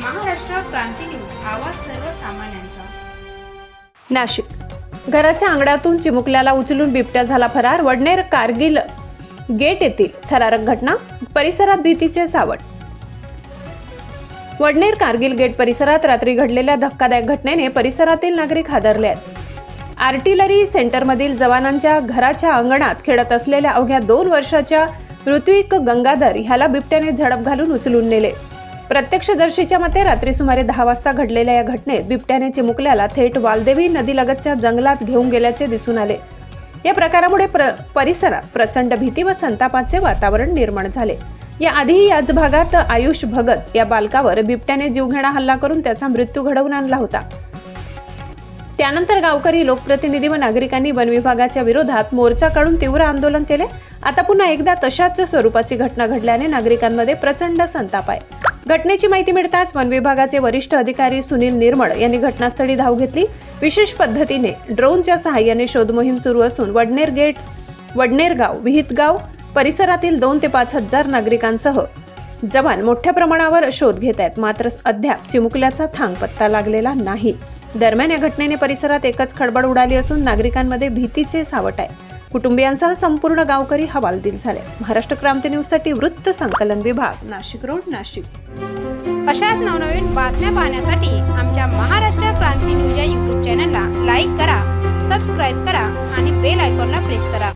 Maharashtra Kranti news आवाज सर्वसामान्यांचा. नाशिक. घराच्या अंगणातून चिमुकल्याला उचलून बिबट्या झाला फरार. वडनेर कारगिल गेट येथील थरारक घटना परिसरात भीतीचे सावट. वडनेर कारगिल गेट परिसरात रात्री घडलेल्या धक्कादायक घटनेने परिसरातील नागरिक हादरले आहेत. आर्टिलरी सेंटरमधील जवानांच्या घराच्या अंगणात खेळत असलेल्या अवघ्या दोन वर्षाच्या ऋत्विक गंगाधर ह्याला बिबट्याने झडप घालून उचलून नेले. प्रत्यक्षदर्शीच्या मते रात्री सुमारे दहा वाजता घडलेल्या या घटनेत बिबट्याने चिमुकल्याला थेट वालदेवी नदीलगतच्या जंगलात घेऊन गेल्याचे दिसून आले. या प्रकारामुळे प्र परिसरात प्रचंड भीती व संतापाचे वातावरण निर्माण झाले. याआधीही याच भागात आयुष भगत या बालकावर बिबट्याने जीवघेणा हल्ला करून त्याचा मृत्यू घडवून आणला होता. त्यानंतर गावकरी लोकप्रतिनिधी व नागरिकांनी वन विभागाच्या विरोधात मोर्चा काढून तीव्र आंदोलन केले. आता पुन्हा एकदा तशाच स्वरूपाची घटना घडल्याने नागरिकांमध्ये प्रचंड संताप आहे. घटनेची माहिती मिळताच वन विभागाचे वरिष्ठ अधिकारी सुनील निर्मळ यांनी घटनास्थळी धाव घेतली. विशेष पद्धतीने ड्रोनच्या सहाय्याने शोधमोहीम सुरू असून वडनेर गेट वडनेर गाव विहितगाव परिसरातील दोन ते पाच हजार नागरिकांसह जवान मोठ्या प्रमाणावर शोध घेत आहेत. मात्र अद्याप चिमुकल्याचा थांग पत्ता लागलेला नाही. दरम्यान या घटनेने परिसरात एकच खडबड उडाली असून नागरिकांमध्ये भीतीचे सावट आहे. कुटुंबियांसह संपूर्ण गावकरी हवालदिल झाले. महाराष्ट्र क्रांती न्यूजसाठी वृत्त संकलन विभाग नाशिक रोड नाशिक. अशाच नवनवीन बातम्या पाहण्यासाठी आमच्या महाराष्ट्र क्रांती न्यूज या यूट्यूब चॅनलला लाईक करा सबस्क्राईब करा आणि बेल आयकॉनला प्रेस करा.